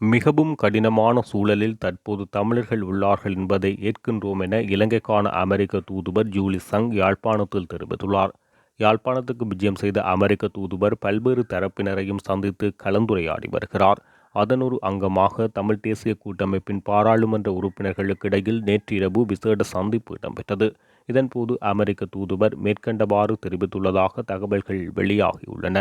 மிகவும் கடினமான சூழலில் தற்போது தமிழர்கள் உள்ளார்கள் என்பதை ஏற்கின்றோம் என இலங்கைக்கான அமெரிக்க தூதுவர் ஜூலி சங் யாழ்ப்பாணத்தில் தெரிவித்துள்ளார். யாழ்ப்பாணத்துக்கு விஜயம் செய்த அமெரிக்க தூதுவர் பல்வேறு தரப்பினரையும் சந்தித்து கலந்துரையாடி வருகிறார். அதனொரு அங்கமாக தமிழ் தேசிய கூட்டமைப்பின் பாராளுமன்ற உறுப்பினர்களுக்கிடையில் நேற்றிரவு விசேட சந்திப்பு இடம்பெற்றது. இதன்போது அமெரிக்க தூதுவர் மேற்கண்டவாறு தெரிவித்துள்ளதாக தகவல்கள் வெளியாகியுள்ளன.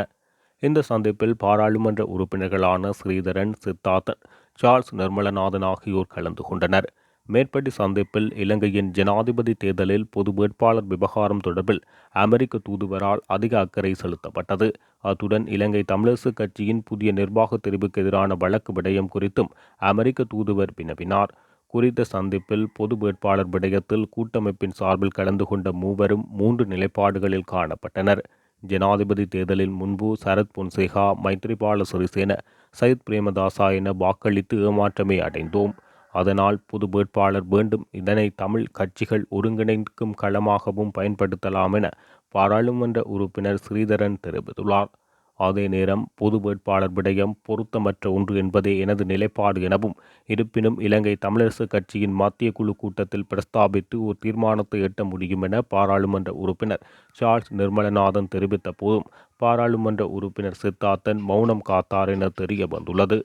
இந்த சந்திப்பில் பாராளுமன்ற உறுப்பினர்களான ஸ்ரீதரன் சித்தார்த்தன் சார்ல்ஸ் நிர்மலநாதன் ஆகியோர் கலந்து கொண்டனர். மேற்படி சந்திப்பில் இலங்கையின் ஜனாதிபதி தேர்தலில் பொது வேட்பாளர் விவகாரம் தொடர்பில் அமெரிக்க தூதுவரால் அதிக அக்கறை செலுத்தப்பட்டது. அத்துடன் இலங்கை தமிழரசு கட்சியின் புதிய நிர்வாக தெரிவுக்கு எதிரான வழக்கு விடயம் குறித்தும் அமெரிக்க தூதுவர் வினவினார். குறித்த சந்திப்பில் பொது வேட்பாளர் விடயத்தில் கூட்டமைப்பின் சார்பில் கலந்து கொண்ட மூவரும் மூன்று நிலைப்பாடுகளில் காணப்பட்டனர். ஜனாதிபதி தேர்தலில் முன்பு சரத் பொன்சேகா மைத்ரிபால சிறிசேன சயித் பிரேமதாசா என வாக்களித்து ஏமாற்றமே அடைந்தோம். அதனால் புது வேட்பாளர் வேண்டும். இதனை தமிழ் கட்சிகள் ஒருங்கிணைக்கும் களமாகவும் பயன்படுத்தலாம் என பாராளுமன்ற உறுப்பினர் ஸ்ரீதரன் தெரிவித்துள்ளார். அதே நேரம் பொது வேட்பாளர் விடயம் பொருத்தமற்ற ஒன்று என்பதே எனது நிலைப்பாடு எனவும் இருப்பினும் இலங்கை தமிழரசு கட்சியின் மத்திய குழு கூட்டத்தில் பிரஸ்தாபித்து ஒரு தீர்மானத்தை எட்ட முடியும் என பாராளுமன்ற உறுப்பினர் சார்ல்ஸ் நிர்மலநாதன் தெரிவித்த போதும் பாராளுமன்ற உறுப்பினர் சித்தார்த்தன் மௌனம் காத்தார் என தெரிய வந்துள்ளது.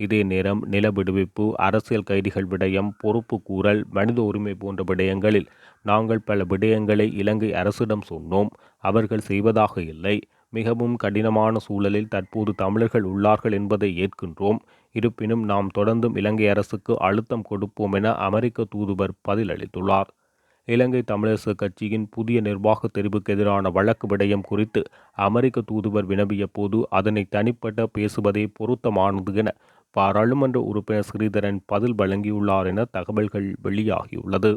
இதே நேரம் நில விடுவிப்பு அரசியல் கைதிகள் விடயம் பொறுப்பு கூறல் மனித உரிமை போன்ற விடயங்களில் நாங்கள் பல விடயங்களை இலங்கை அரசிடம் சொன்னோம். அவர்கள் செய்வதாக இல்லை. மிகவும் கடினமான சூழலில் தற்போது தமிழர்கள் உள்ளார்கள் என்பதை ஏற்கின்றோம். இருப்பினும் நாம் தொடர்ந்தும் இலங்கை அரசுக்கு அழுத்தம் கொடுப்போம் என அமெரிக்க தூதுவர் பதிலளித்துள்ளார். இலங்கை தமிழரசு கட்சியின் புதிய நிர்வாக தெரிவுக்கு எதிரான வழக்கு விடயம் குறித்து அமெரிக்க தூதுவர் வினவிய போது அதனை தனிப்பட்ட பேசுவதே பொருத்தமானது என பாராளுமன்ற உறுப்பினர் ஸ்ரீதரன் பதில் வழங்கியுள்ளார் என தகவல்கள் வெளியாகியுள்ளது.